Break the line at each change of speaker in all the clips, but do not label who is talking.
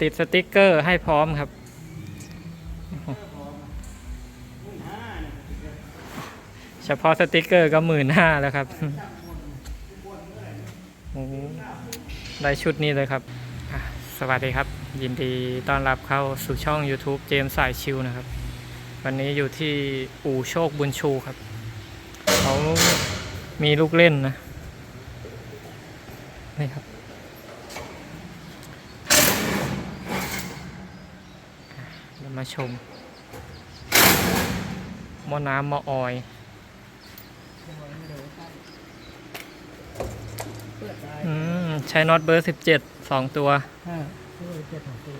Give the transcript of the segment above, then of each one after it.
ติดสติกเกอร์ให้พร้อมครับ เฉพาะสติกเกอร์ก็หมื่นห้าแล้วครับได้ชุดนี้เลยครับ สวัสดีครับ ยินดีต้อนรับเข้าสู่ช่อง YouTube เจมส์สายชิวนะครับ วันนี้อยู่ที่อู่โชคบุญชูครับ เขามีลูกเล่นนะนี่ครับ เดี๋ยว มาชมหม้อน้ำหม้อออยอืมใช้น็อตเบอร์สิบเจ็ดสองตัว
ห้าช่วยเจ็ดของตัว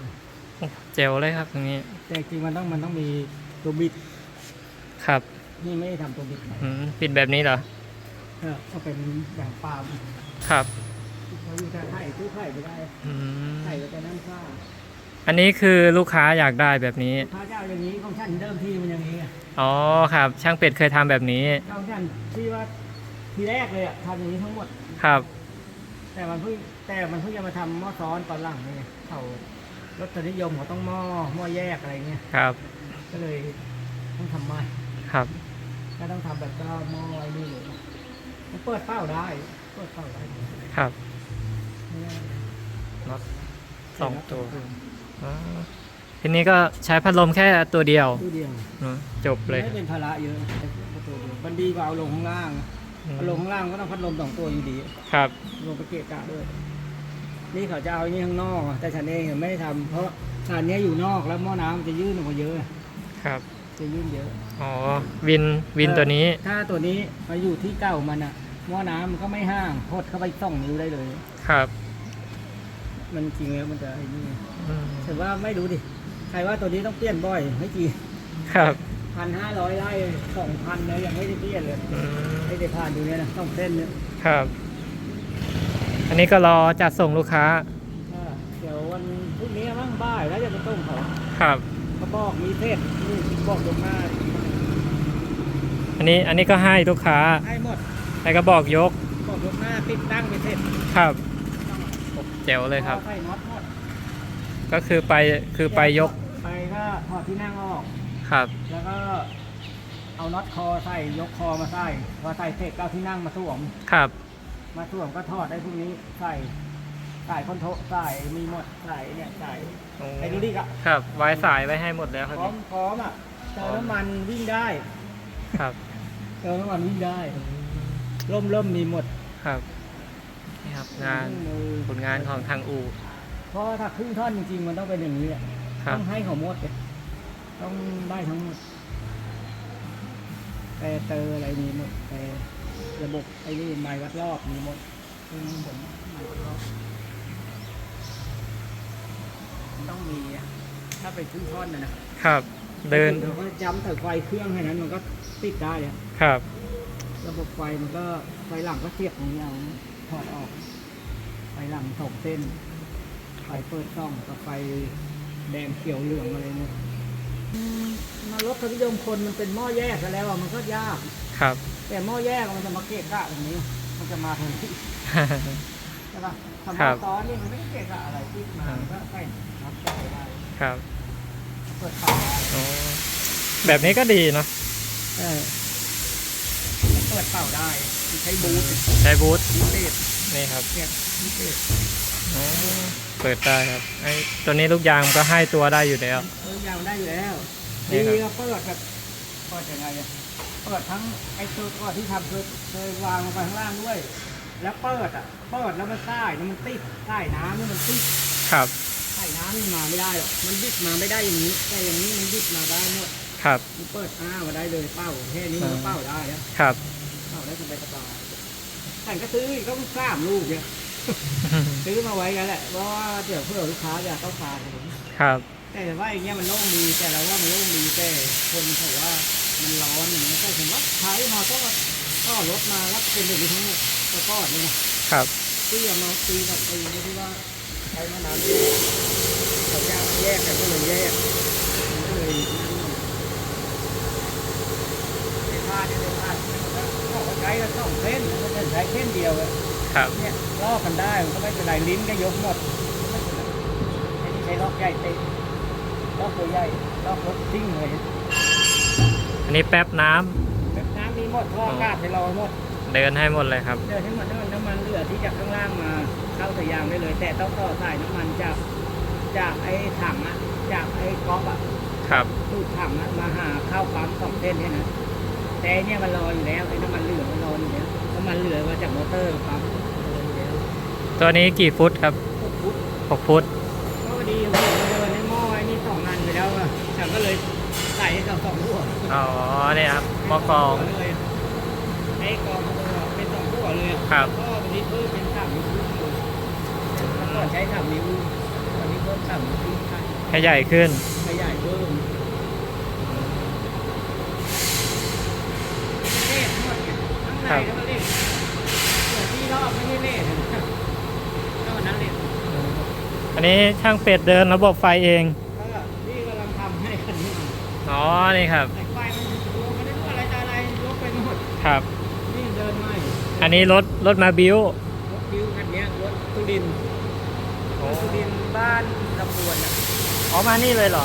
โอ้เจลเลยครับตรงนี้
แต่จริงๆมันต้องมันต้องมีตัวบิด
ครับ
นี่ไม่ได้ทำตัวบิดนะ
อืมปิดแบบนี้เหรอ
เออก็เป็นอย่างปาล์ม
ครับ
เขาอยู่แต่ไข่ตู้ไข่ไม่ได้
อืม
ไข่ก็จะน้ำข้าว
อันนี้คือลูกค้าอยากได้แบบนี้
ถ้าเจ้าอย่างนี้ของฉันเดิมทีมันอย่างนี้ไง
อ๋อครับ ช่างเป็ดเคยทำแบบนี้
ของฉันที่ว่าทีแรกเลยอะทำอย่างนี้ทั้งหมด
ครับ
แต่มันเพิ่งแต่มันเพิ่งจะมาทำหม้อซ้อนตอนหลังนี่ไงเขารสนิยมเขาต้องหม้อหม้อแยกอะไรเงี้ย
ครับ
ก็เลยต้องทำใหม่
ครับ
ก็ต้องทำแบบก็หม้อไอ้นี่เลยมันเปิดเป้าได้เปิดเป้าได้
ครับ
ไม่ได้
น็อตสองตัวอ๋อ ทีนี้ก็ใช้พัดลมแค่ตัวเดียว
ตู้เดียว
เนอะจบเลย
ไม่เป็นภาระเยอะประตูเดียวมันดีกว่าเอาลงข้างล่าง
อืม
เอาลงข้างล่างก็ต้องพัดลมสองตัวอยู่ดี
ครับ
ลงไปเกะกะด้วย นี่เขาจะเอาอันนี้ข้างนอกอะแต่ฉันเองไม่ได้ทำเพราะฐานเนี้ยอยู่นอกแล้วหม้อน้ำมันจะยื่นออกมาเยอะ
ครับ
จะยื่นเยอะ
อ๋อ วิน วินตัวนี้
ถ้าตัวนี้มาอยู่ที่เก่ามันอะหม้อน้ำมันก็ไม่ห้างพดเข้าไปส่องนิ้วได้เลย
ครับ
มันจริงแล้วมันจะไอ้นี่
อืม
แต่ว่าไม่รู้ดิ ใครว่าตัวนี้ต้องเปลี่ยนบ่อยไม่จริง
ครับ
พันห้าร้อยไร่สองพันเลยยังไม่ได้เปลี่ยนเลย
อืม
ไม่ได้ผ่านดูเนี่ยนะต้องเส้นเนี่ย
ครับ อันนี้ก็รอจัดส่งลูกค้า
อ่าเดี๋ยววันพรุ่งนี้มั่งบ่ายแล้วจะไปต้มเขา
ครับ
เขาบอกมีเทศนี่บอกตรงหน้า
อันนี้อันนี้ก็ให้ลูกค้า
ให้หมด
แล้วก็บอกยก
บอกตรงหน้าติดตั้งไปเสร็จ
ครับ เจ๋วเลยครับ
ใส่น็อตหมด
ก็คือไปคือไปยก
ไปก็ถอดที่นั่งออก
ครับ
แล้วก็เอาน็อตคอใส่ยกคอมาใส่พอใส่เสร็จก็เอาที่นั่งมาสวม
ครับ
มาสวมก็ถอดได้พวกนี้ใส่ใส่คอนโทรใส่มีหมดใส่เนี่ยใส่ไอ้ดูดิกอะ
ครับไว้สายไว้ให้หมดแล้วค
พ
รับ
ร้อมพร้อมอะเติมน้ำมันวิ่งได้
ครับ
เติมน้ำมันวิ่งได้ร่มร่มมีหมด
ครับ นี่ครับงาน
มือ
ผลงานของทางอู่
เพราะว่าถ้าครึ่งท่อนจริงๆมันต้องเป็นอย่างนี้อะ
ครับ
ต้องให้เขาหมดเลยต้องได้ทั้งหมดแต่เตอร์อะไรมีหมดแต่ระบบไอ้นี่ไม้วัดรอบมีหมดซึ่งผมไม้วัดรอบมันต้องมีอะถ้าเป็นครึ่งท่อนนะนะครับ
เดิน
เราก็จำแต่ไฟเครื่องให้นั้นมันก็ติดได้อะ
ครับ
ระบบไฟมันก็ไฟหลังก็เสียบอย่างนี้เอา ถอดออก ไฟหลังสองเส้น ไฟเปิดช่องกับไฟแดงเขียวเหลืองอะไรเนี่ยอืมมารถทนิยมคนมันเป็นหม้อแยกกันแล้วอะมันก็ยาก
ครับ
แต่หม้อแยกมันจะมาเกะกะแบบนี้ มันจะมาทันทีใช่ปะทำห
ครั
ม้อบซ้อนนี่มันไม่ได้เกะกะอะไรที่มามันก็ใส่รับใจได้
ครับ
เปิดฝาได้
อ๋อแบบนี้ก็ดีเนาะ
เออเปิดเป่าได้ ใช้บูท
ใช้บูท
บูทเตส
นี่ครับ
เนี่ยบูทเตส
อ๋อเปิดได้ครับไอ้ตัวนี้ลูกยางมันก็ให้ตัวได้อยู่แล้ว
เออยาวได้อยู่แล้ว
นี่
ดี
ครับ
ก็เปิดแบบเปิดยังไงอะเปิดทั้งไอ้ตัวก่อนที่ทำเคยเคยวางลงไปข้างล่างด้วย แล้วเปิดอะเปิดแล้วมันใต้แล้วมันติดใต้น้ำนี่มันติด
ครับ
ใต้น้ำนี่มาไม่ได้หรอกมันบิดมาไม่ได้อย่างนี้แต่อย่างนี้มันบิดมาได้หมด
ครับ
มันเปิดอ้ามาได้เลยเป้าแค่นี้มันก็
อ่า
เป้าได้แล้ว
ครับ
เป้าได้สบายสบายแต่ก็ซื้ออีกก็สามลูกเนี่ยซื้อมาไว้กันแหละเพราะว่าเดี๋ยวเพื่อลูกค้าอยากต้องการผม
ครับ
แต่ว่าอย่างเงี้ยมันโล่งดีแต่เราว่ามันโล่งดีแต่คนเขาว่ามันร้อนอย่างเงี้ยแต่ผมว่าใช้มาก็ก็รถมาแล้วเป็นแบบนี้ทั้งหมดตะก้อนเลยนะครับตีออกมาตีกับตีไม่ที่ว่าใช้มานานเขาแยกแยกกันก็เลยแยกมันก็เลยนั่นไม่พลาดไม่พลาดก็ใช้แล้ว สองเส้นมันจะใช้เส้นเดียวอะ
ครับ
เนี่ยลอกกันได้มันก็ไม่เป็นไรลิ้นก็ยกหมดไม่เป็นไรไอ้นี่ใช้ลอกใหญ่เต็มรอบตัวใหญ่รอบรถซิ่งเลย
อันนี้แป๊บน้ำ
แบบน้ำมีหมดท่ออากาศไปรอหมด
เดินให้หมดเลยครับ
เดินให้หมดน้ำมันน้ำมันเหลือที่จากข้างล่างมาเข้าสายยางได้เลย แต่ต้องต่อสายน้ำมันจากจากไอ้ถังอะจากไอ้ก๊อกอะ
ครับ
ตูดถังอะมาหาเข้าปั๊มสองเส้นเนี่ยนะ แต่เนี่ยมันรออยู่แล้วไอ้น้ำมันเหลือมันรออยู่แล้วน้ำมันเหลือมาจากมอเตอร์ปั๊มรออยู่แล้ว
ตัวนี้กี่ฟุตครับ
พวกพุทธ
หกฟุต
ก็ดีโอ้โหเดินในหม้อไอ้นี่สองอันไปแล้วอะฉันก็เลยใส่ให้เขาสองหัว
อ๋อเนี่ยครับหม้อกรอง
เลยไอ้กรองเป็นสองหัวเลยอะ
ครับ
ก็วันนี้เพิ่มเป็นสามนิ้วครึ่งเลยเมื่อก่อนใช้สามนิ้ววันนี้เพิ่มสามนิ้วครึ่งให้
ให้ใหญ่ขึ้น
ขยายเพิ่มเลขหมดไงข้าง ในแล้วก็เลขส่วนที่รอบไม่ใช่เลขก็วันนั้นเลข
อันนี้ช่างเป็ดเดินระบบไฟเอง
ก็นี่กำลังทำให้คันนี้
อ๋อ นี่ครับ
แต่ไฟมันดูไม่ได้รู้อะไรต่ออะไรยกไปหมด
ครับ
นี่เดินไม่
อันนี้รถรถมาบิ้ว
รถคิวคันเนี้ยรถตุดินทร์
โอ้
รถตุดินทร์บ้านลำดวนนะ
อ๋อมานี่เลยเหรอ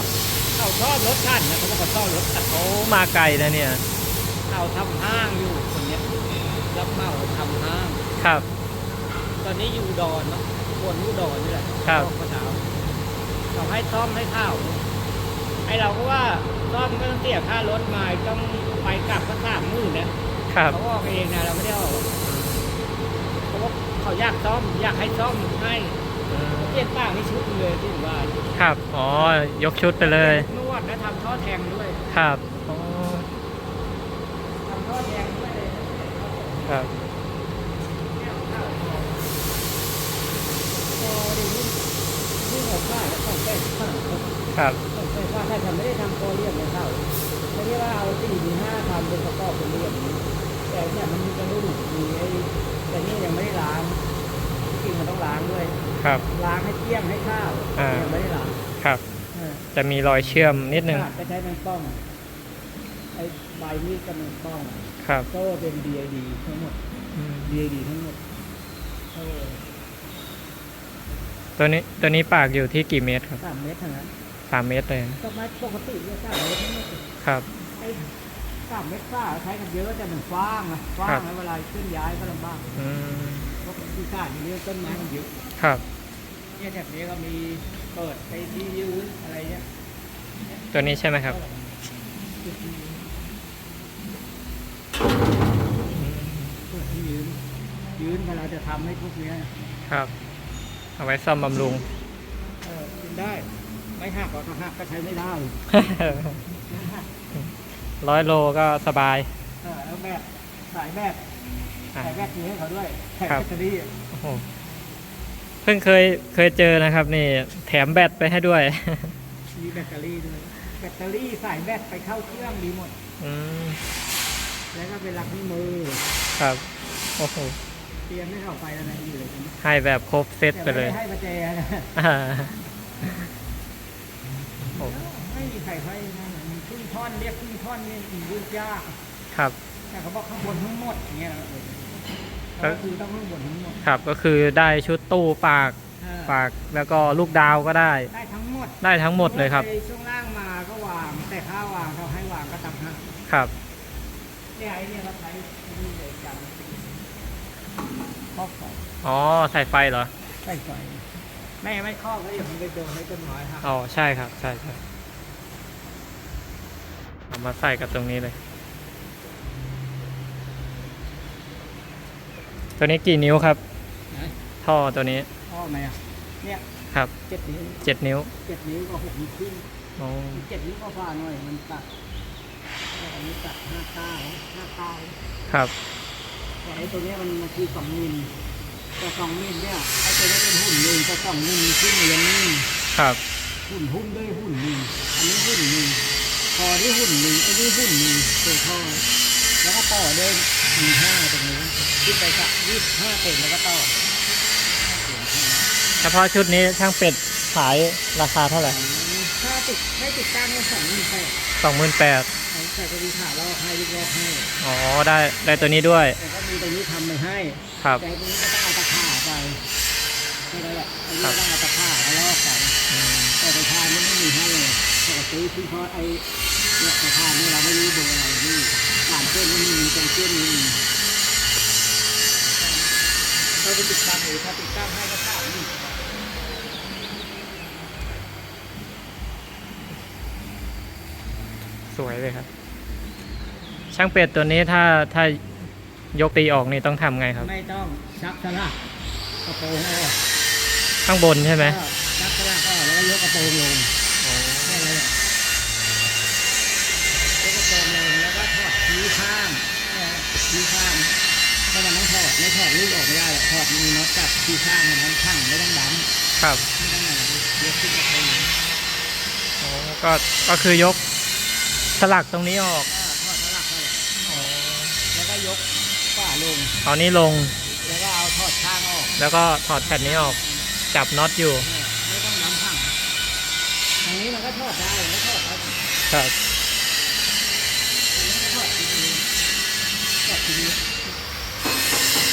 เขาชอบรถท่านนะเขาบอกเขาชอบรถท่าน
โอ้มาไกลนะเนี่ย
เขาทำห้างอยู่คนเนี้ย รับเหมาทำห้าง
ครับ
ตอนนี้อยู่อุดอนเนาะคนอุดอนนี่แหละ
ครับ
ชอเขาถามเขาให้ซ่อมให้ข้าวไอเราก็ว่าซ่อมก็ต้องเสียค่ารถมาต้องไปกลับก็สามหมื่นนะครับ เขาออกเองนะเราไม่ได้ออกเพราะว่าเขาอยากซ่อมอยากให้ซ่อมให้
อืม
เปลี่ยนป้างให้ชุดเลยที่ว่า
ครับ อ๋อ ยกชุดไปเลย
นวดและทำท่อแทงด้วย
ครับ อ๋อ
ทำท่อแทงด้วยเลย
ครับ
พอดีนี่นี่หมดค่าแล้วต้องแก้ค่า
ครับ
ต้องแก้ค่าถ้าทำไม่ได้ทำโคเรียนเลยเข้าไม่ใช่ว่าเอาสี่มีห้าทำเป็นประกอบเป็นเรียนนี้แต่เนี่ยมันมีกระดุมมีไอ้แต่นี่ยังไม่ได้ล้างจริงมันต้องล้างด้วย
ครับ
ล้างให้เกลี้ยงให้ข้าว
อ่า
ยังไม่ได้ล้าง
ครับ
เออ
จะมีรอยเชื่อมนิดนึง
ขาดก็ใช้แมงป้องไอ้ใบมีดกับแมงป้อง
ครับ
ก็เป็น DID ทั้งหมด
อืม
DID ทั้งหมดเออ
ตัวนี้ตัวนี้ปากอยู่ที่กี่เมตรครับ
สามเมตรเท่านั้น
สามเมตรเลย
ต้นไม้ปกติเนี่ยสามเมตรทั้งหมด
ครับ
ไอ้สามเมตรฝ้าใช้กันเยอะแต่มันฟ้างอะฟ้า
ครั
ง
บ
แล้วเวลาขึ้นย้ายก็ลำบาก
อืม
เพราะที่ซ่าอย่างนี้ต้นไม้มันเยอะ
ครับ
เนี่ยแถบนี้ก็มีเปิดไปที่ยืนอะไรเนี่ย
ตัวนี้ใช่ไหมครับ
เปิดที่ยืนยืนเวลาจะทำให้พวกเนี้ย
ครับ เอาไว้ซ่อมบำรุง
เออกินได้ ไม่หักก็หักก็ใช้ไม่ได้ไม่หัก
ร้อยโลก็สบาย
เออแล้วแบบสายแบบ
อะ
สายแบบนี้ให้เขาด้วยแถม
ครับ
แบตเตอรี่
โอ้โหเพิ่งเคยเคยเจอนะครับ นี่แถมแบตไปให้ด้วย
มีแบตเตอรี่ด้วยแบตเตอรี่สายแบตไปเข้าเครื่องดีหมด
อืม
แล้วก็เป็นลักนิ้วมือ
ครับ โอ้โห
เตรียมให้เข้าไปแล้วนะอยู่เลยตรงนี้
ให้แบบครบเซตไป
แต่
เล
ไม่
ย
ได้ให้ประแจนะ
อ่าโอ้
ไม่มีใครให้นะมันครึ่งท่อนเรียกครึ่งท่อนนี่ยุ่งยาก
ครับ
แต่เขาบอกข้างบนทั้งหมดอย่างเงี้ยนะ
ครั
ก็
บ
คือต้องข้างบนทั้งหมด
ครับก็คือได้ชุดตู้ปาก
อ่า
ปากแล้วก็ลูกดาวก็ได้
ได้ทั้งหมด
ได้ทั้งหมดเลยครับ
ไปช่วงล่างมาก็วางแต่ค่าวางเขาให้วางก็ตามห้า
ครับ
เนี่ยไอ้เนี่ยเราใช้นี่เลยจังครอบไฟ
อ๋อใส่ไฟเหรอ
ใส่ไฟไม่ไม่ครอบก็เดี๋ยวมันไปโดนให้ต้นไม้ครับ
อ๋อใช่ครับ ใช่ใช่เอามาใส่กับตรงนี้เลย ตัวนี้กี่นิ้วครับ
นะ
ท่อตัวนี้
ครอบไหมอะเนี่ย
ครับ
เจ็ดนิ้ว
เจ็ดนิ้ว
เจ็ดนิ้วก็หกนิ้วครึ่ง
อ๋อ
เจ็ดนิ้วก็ฟ้าหน่อยมันตัด อันนี้ตัดห้าเก้าห้าเก้า
ครับ
แต่ไอ้ตัวเนี้ยมันมันคือสองมิลแต่สองมิลเนี่ยไอ้ตัวนี้เป็นหุ่นหนึ่งแต่สองมิลขึ้นเรียนนี่
ครับ
หุ่นหุ้มด้วยหุ่นหนึ่งอันนี้หุ่นหนึ่งพอที่หุ่นหนึ่งไอ้นี่หุ่นหนึ่งตัวท่อแล้วก็ต่อด้วยมีห้าตรงนี้ขึ้นไปสักยี่สิบห้าเซนแล้วก็ต่อ
เฉพาะชุดนี้ช่างเป็ดขายราคาเท่าไหร่
ถ้าติดให้ติดตั้งก็สองหมื่นแปด
สองหมื่นแปด
แต่ก็มีขาลอกให้ลูกลอกให้
อ๋อได้ได้ตัวนี้ด้วย
แต่ก็มีตรงนี้ทำไปให้
ครับ
แต่ตรงนี้ก็ต้องเอาตะข่าไปแค่นั้นแหละอันนี้ต้องเอาตะข่าแล้วลอกไป
อืม
แต่ไปทคือพอไอ้เนี่ยสะพานนี่เราไม่รู้เบอร์อะไรนี่สามเส้นนี่มีตรงเส้นนี้มีเราไปติดตั้งหรือถ้าติดตั้งให้ก็สามนี่
สวยเลยครับ ช่างเป็ดตัวนี้ถ้าถ้ายกตีออกนี่ต้องทำไงครับ
ไม่ต้องชักสลักกระโปรงออก
ข้างบนใช่ไหม
ก็ชักสลักออกแล้วก็ยกกระโปรงลงแค่นั้นแหละยกกระโปรงลงแล้วก็ถอดชี้ข้างเนี่ยชี้ข้างถ้ามันต้องถอดไม่ถอดลูกออกไม่ได้หรอกถอดมีน็อตจับชี้ข้างมันทั้งข้างไม่ต้องดัน
ครับ
ไม่ต้องอะไรยกขึ้นกระโปรง
อ๋อก็ก็คือยก สลักตรงนี้ออก
ก็ถอดสลักเข้าแล้วก็ยกฝาลง
เอานี้ลง
แล้วก็เอาถอดข้างออก
แล้วก็ถอดแผ่นนี้ออก จับน็อตอยู่
เนี่ยไม่ต้องน้ำพังทางนี้มันก็ทอดได้ไม่ทอดได้
ครับ
ทอดทีนี้ทอดทีนี้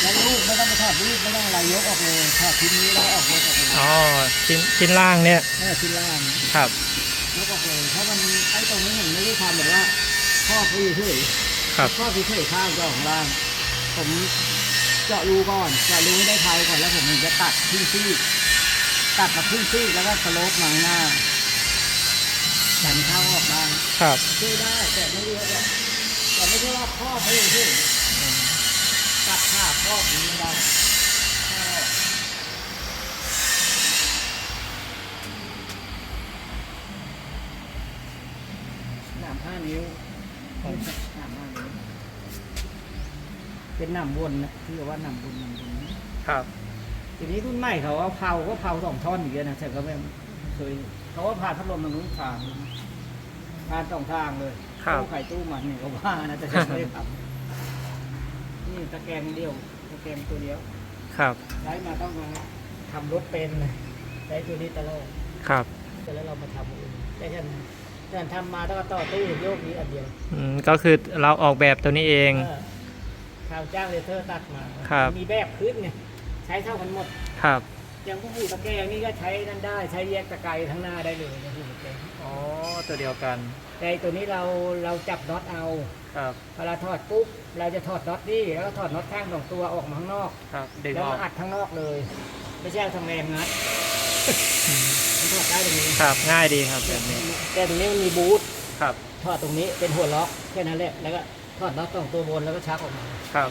แล้วลูกไม่ต้องไปทอดลูกไม่ต้องอะไรยกออกเลยทอดทีนี้แล้วออกยกออกเลย
อ๋อชิ้นชิ้นล่างเนี่ย
นี่ชิ้นล่าง
ครับ
ยกออก เลยเพราะมันไอ้ตรงนี้ผมไม่ได้ทำแบบว่าทอดไปเฉย
ครับ
ทอดไปเฉยข้างก็ของล่าง ผมเจาะรูก่อนเจาะรูให้ได้ไทยก่อนแล้วผมถึงจะตัดครึ่งซี่ตัดกับครึ่งซี่แล้วก็สโลปมาข้างหน้าดันเข้าออกได้
ครับ
ช่วยได้แต่ไม่เยอะหรอกแต่ไม่ใช่ว่าครอบให้ที่ตัดขาครอบนี้ไม่ได้ครอบห นามห้านิ้วหนามห้านิ้วเป็นหนามวนนะที่เรียกว่าหนามวนหนามวน
ครับ
ทีนี้รุ่นใหม่เขาเอาเผาก็เผาสองท่อนอย่างเงี้ยนะแต่ก็ไม่เคยเขาว่าผ่านพัดลมทางนู้นทางผ่านสองทางเลย
ครับ
ตู้ไข่ตู้มันเนี่ยเขาว่านะแต่ฉันไม่ได้ทำนี่ตะแกรงเดียวตะแกรงตัวเดียว
ครับ
ใช้มาต้องมาทำรถเป็นเลยใช้ตัวนี้ตลอด
ครับ
แต่แล้วเรามาทำเองแต่ฉัน แต่ฉันทำมาต้องต่อตู้โยกนี้อันเดียว
อืมก็คือเราออกแบบตัวนี้เอง
เออข่าวจ้างเลเทอร์ตัดมา
ครับ
มีแบบขึ้นไงใช้เท่ากันหมด
ครับ
อย่างพวกหูตะแกรงนี่ก็ใช้นั่นได้ใช้แยกตะไคร้ทั้งหน้าได้เลยนะหูตะแกรง
อ๋อ ตัวเดียวกัน
แต่ไอ้ตัวนี้เราเราจับน็อตเอา
ครับ
เวลาถอดปุ๊บเราจะถอดน็อตนี่แล้วก็ถอดน็อตข้างสองตัวออกมาข้างนอก
ครับ ดึง
แล้ว
ออ
มากอัดข้างนอกเลย ไม่ใช่เอาทางแรงงัดมันถอ ดได้ตรงนี้
ครับง่ายดีครับแบบนี้
แต่ตรงนี้มันมีบูท
ครับ
ถอดตรงนี้เป็นหัวล็อกแค่นั้นแหละแล้วก็ถอดน็อตสองตัวบนแล้วก็ชักออกมา
ครับ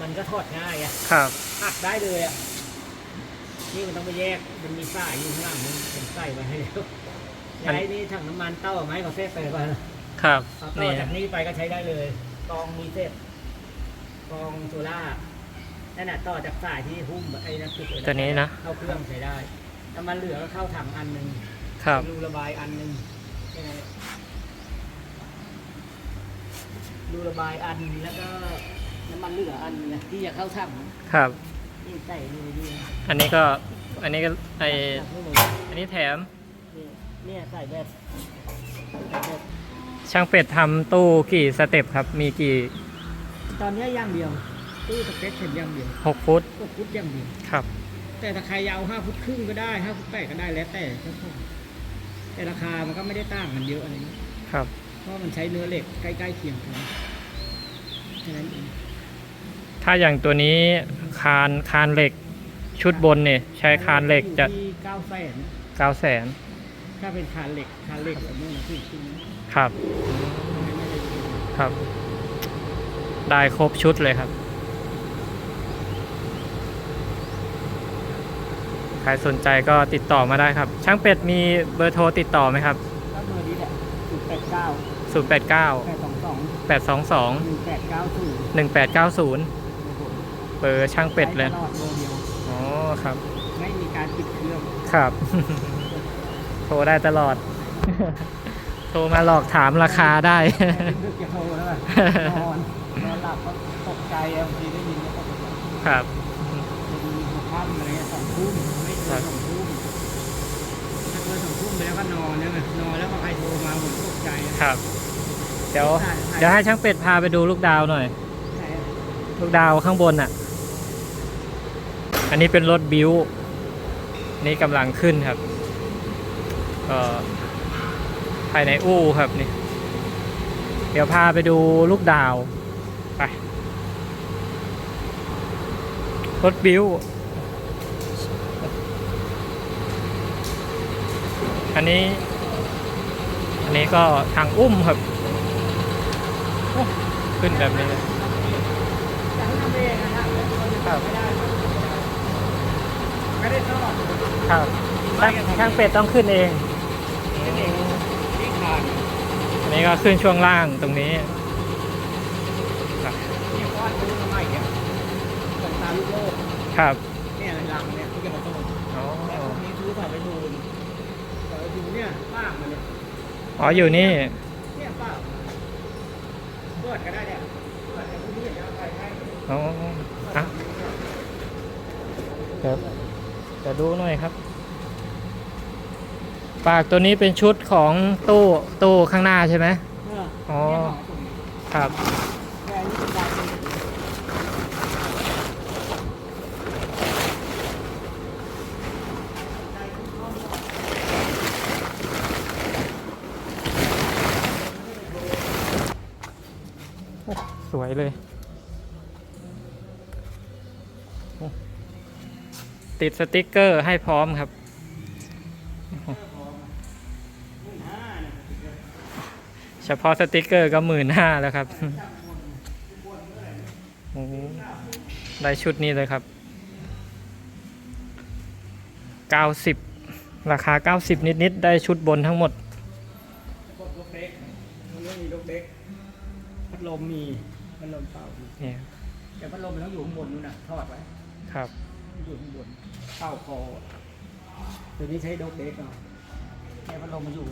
มันก็ถอดง่ายอะ
ครับ
อัดได้เลยอะนี่มันต้องไปแยกมันมีสายอยู่ข้างหลังมันเป็นใส่ไว้ให้แล้วย้ายนี่ถังน้ำมันเต้าไหมเขาเซฟไปก่อน
ครับ
เอาต่อ
นี่
จากนี้ไปก็ใช้ได้เลยกองมีเซฟกองโซล่านั่นแหะต่อจากสายที่หุ้มไอ้นั่นติดไตั
วนี้นะ
เข้าเครื่องใช้ได้ ถ้ามันเหลือก็เข้าถังอันหนึ่ง
ครับ
รูระบายอันหนึ่งแค่นั้นแหละรูระบายอันแล้วก็น้ำมันเหลืออันนึงนะที่จะเข้าถัง
ครับ
นี่ใส่ดูดีนะ
อันนี้ก็อันนี้ก็ไอ
ถังให้หมด
อันนี้แถม
นี่เนี่ยใส่แบบใส่แบบ
ช่างเป็ดทำตู้กี่สเต็ปครับ มีกี่
ตอนนี้ย่างเดียวตู้สเปคเห็นย่างเดียว
6 ฟุต
ก็ฟุตย่างเดียว
ครับ
แต่ถ้าใครยาวห้าฟุตครึ่งก็ได้ห้าฟุตแปดก็ได้แล้วแต่เจ้าของแต่ราคามันก็ไม่ได้ต่างกันเยอะอะไรนี้
ครับ
เพราะมันใช้เนื้อเหล็กใกล้ๆเคียงกันแค่นั้นเอง
ถ้าอย่างตัวนี้คานคานเหล็กชุดบนเนี่ยใช้คานเหล็กจะ
อยู่ที่เก้าแสน
9 0 0แสน
ถ้าเป็นคานเหล็กคานเหล็กแบบนี้นะที่จริง
ครับ ครับ ได้ครบชุดเลยครับ ใครสนใจก็ติดต่อมาได้ครับ ช่างเป็ดมีเบอร์โทรติดต่อไหมครับ
ก็เบอร์นี้แหละศูนย์แปดเก้า
089
แปดสองสอง
822
หนึ่งแปดเก้าศูนย์
1890 เบอร์ช่างเป็ดเลย
ตลอดเบอร์เดียว
อ๋อครับ
ไม่มีการปิดเครื่อง
ครับ โทรได้ตลอด โทรมาหลอกถามราคาได้
ดึกจะโทรแล้วอะนอนนอนหลับก็ตกใจอะบางทีได้ยินก็ตกใจ
ครับ
เป็นหัวค่ำอะไรเงี้ยสองทุ่มไม่เกิน สองทุ่มถ้าเกินสองทุ่มไปแล้วก็นอนเนี่ยไงนอนแล้วพอใครโทรมาผมตกใจอะ
ครับ เดี๋ยวเดี๋ยวให้ช่างเป็ดพาไปดูลูกดาวหน่อย
ไหนอะ
ลูกดาวข้างบนอะ อันนี้เป็นรถบิวนี่กำลังขึ้นครับก็ภายในอู่ครับนี่ เดี๋ยวพาไปดูลูกดาว ไป รถบิว อันนี้ อันนี้ก็ทางอุ้มครับโอ้ขึ้นแบบนี้เลย
จะให้ทำเองนะครับ
ครับ
ไม่ได้ไม่ได้ทอด
ครับช่างช่างเป็ดต้องขึ้นเอง
นี่เองนี่ขาด
อันนี้ก็ขึ้นช่วงล่างตรงนี้ครับ
เนี่ยป้ากมันเนี่ย
อ๋ออยู่นี่
เนี่ยป้ากเปิดก็ได้เนี่ยเปิดแต่พวกนี้จะเอาไปให้
อ๋ออะเดี๋ยวเดี๋ยวดูหน่อยครับ ปากตัวนี้เป็นชุดของตู้ตู้ข้างหน้าใช่ไหม
เนี่ย
อ๋อ
เนี่ยของผม
ครับ
แค่นี้เป็นการเป็น
โอ้ส วยเลย ติดสติกเกอร์ให้พร้อมครับ เฉพาะสติกเกอร์ก็หมื่นห้าแล้วครับได้ชุดนี้เลยครับ 90 ราคา 90 นิด ๆ ได้ชุดบนทั้งหมด
พวกลูกเล็กมันไม่ มีลูกเล็กพัดลมมีพัดลมเป่ามี
เนี่ย
แต่พัดลมมันต้องอยู่ข้างบนนู่นน่ะทอดไว้
ครับ
อยู่ข้างบนเป่าคอตัวนี้ใช้ดกเล็กเนาะเนี่ยพัดลมมันอยู่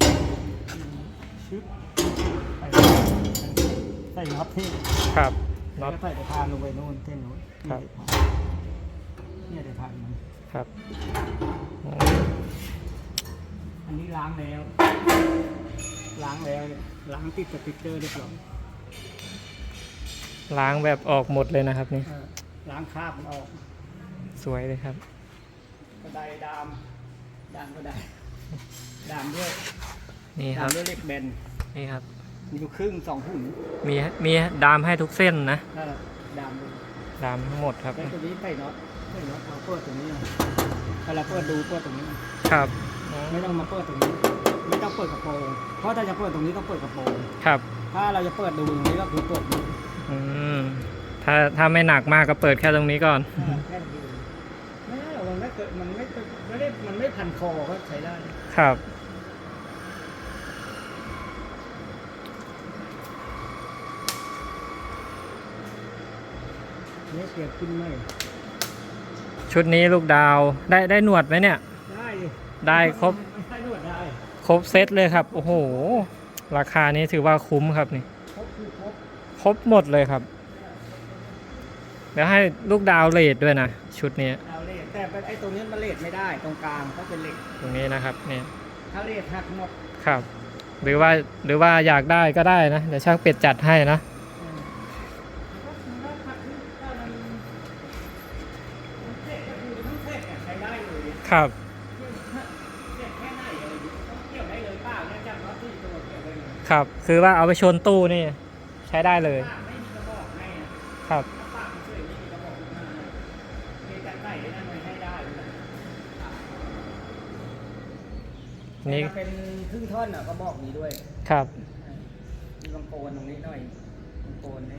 ชึบไปใส่น็อตเท่น
ครับ
น็
น็
อ
อ
ต
ต
ใส่สะพานลงไปโน่นเท่นโน้น
ครับ
เนี่ยสะพานมัน
ครับโอ้
อันนี้ล้างแล้ว ล้างแล้วเนี่ยล้างติดสติ๊กเกอร์เรียบร้อย
ล้างแบบออกหมดเลยนะครับนี่
เออล้างคราบมันออก
สวยเลยครับ
กระไดดามดามก็ได้ดามด้วย
นี่ค
ดา
รั
ม
บ
ด้วยเหล็กแบน
นี่ครับ
มีอยู่ครึ่งสองหุ่น
มีมีดามให้ทุกเส้นนะ
นั่นแหละดามเลย
ดามทั้งหมดครับ
แล้วตัวนี้ใส่น็อตใส่น็อตเอาเปิดตรงนี้นะเวลาเปิดดูเปิดตรงนี้นะครับไม่ต้องมาเปิดตรงนี้ ไม่ต้องเปิดกระโปรง เพราะถ้าจะเปิดตรงนี้ต้องเปิดกระโปรง
ครับ
ถ้าเราจะเปิดดูตรงนี้ก็คือเปิดดู
อืม ถ้าถ้าไม่หนักมากก็เปิดแค่ตรงนี้ก่อน
แค่นี้เองไม่ได้หรอกมันไม่เกิดมันไม่ไม่ได้มันไม่พันคอก็ใช้ได้
ครับ
เนี่ยเปลี่ยนขึ้นไหม
ชุดนี้ลูกดาวได้ได้หนวดไหมเนี่ย
ได้ดิ
ได้ครบ
ได้ด้วยได้
ครบเซตเลยครับ โอ้โห ราคานี้ถือว่าคุ้มครับนี่
ครบคือครบ
ครบหมดเลยครับแล้วให้ลูกดาวเลดด้วยนะ ชุดนี้
เอาเลทแต่เป็นไอ้ตรงนี้มันเลทไม่ได้ตรงกลางเขาเป็นเหล็ก
ตรงนี้นะครับเนี่ย
ถ้าเลทหักหมด
ครับ หรือว่าหรือว่าอยากได้ก็ได้นะ เดี๋ยวช่างเป็ดจัดให้นะ
อืมถ้าหักถ้ามันมันเทศก็คือทั้งเทศเนี่ยใช้ได้เลยเนี่ย
ครับ
เกี่ยวแค่ไหนอะไรอย่างเงี้ยต้องเกี่ยวได้เลยเปล่าเนี่ยจากน็อตที่ตัวเกี่ยวได้เลย
ครับ คือว่าเอาไปชนตู้นี่ ใช้ได้เลย
ปากไม่มีกระบอกให้อะ
ครับ
ถ้าปากเฉยๆไม่มีกระบอกให้มีแต่ใส่ได้นั่นเลยให้ได้เลยนะ
นี่
ถ้าเป็นครึ่งท่อนอะก็บอกนี้ด้วย
ครับ
มีลำโพงตรงนี้หน่อยลำโพงนี่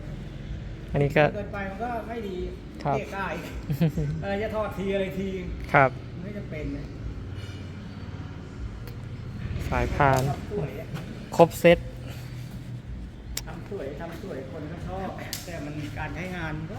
อันนี้ก็
เกินไปมันก็ไม่ดี
ครับ
เกะกะอีกเออจะทอดทีอะไรที
ครับ
ไม่จะเป็นนะ
สายพาน
ทำสวยอะ
ครบเซต
ทำ สวยทำสวยคนก็ชอบแต่มันการใช้งานก็